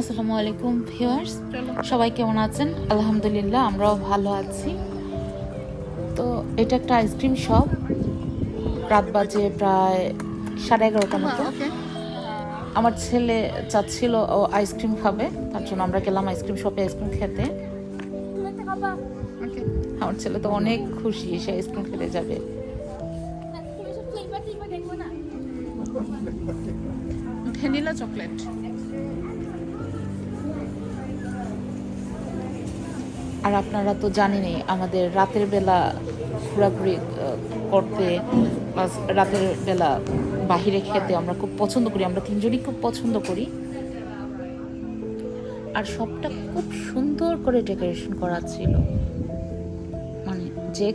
আসসালামু আলাইকুম ভিউয়ার্স। সবাই কেমন আছেন? আলহামদুলিল্লাহ আমরাও ভালো আছি। তো এটা একটা আইসক্রিম শপ রাত বাজে প্রায় সাড়ে এগারোটা মতো। আমার ছেলে চাচ্ছিল ও আইসক্রিম খাবে তার জন্য আমরা গেলাম আইসক্রিম শপে আইসক্রিম খেতে। আমার ছেলে তো অনেক খুশি সে আইসক্রিম খেতে যাবে। Vanilla chocolate. আর আপনারা তো জানেনই আমাদের রাতের বেলা ঘোরাঘুরি করতে প্লাস রাতের বেলা বাহিরে খেতে আমরা খুব পছন্দ করি আমরা তিনজনই খুব পছন্দ করি। আর সবটা খুব সুন্দর করে ডেকোরেশন করা ছিল। মানে যে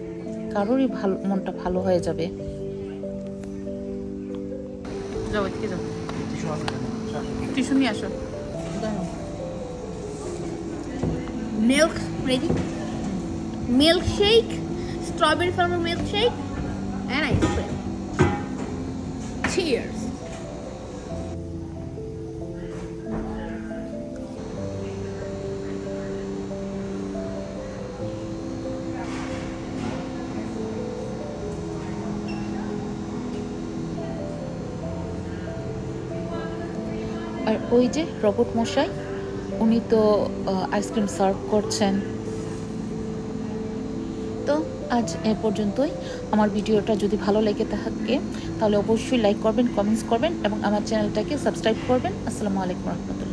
কারোরই ভালো মনটা ভালো হয়ে যাবে। যাও এদিকে যাও। নিয়ে আসো। Milk ready milkshake strawberry flavor milkshake and ice cream cheers আর ওই যে রবট মশাই উনি তো আইসক্রিম সার্ভ করছেন। তো আজ এ পর্যন্তই। আমার ভিডিওটা যদি ভালো লেগে থাকে, তাহলে অবশ্যই লাইক করবেন কমেন্টস করবেন, এবং আমার চ্যানেলটাকে সাবস্ক্রাইব করবেন। আসসালামু আলাইকুম রহমতুল্লাহ।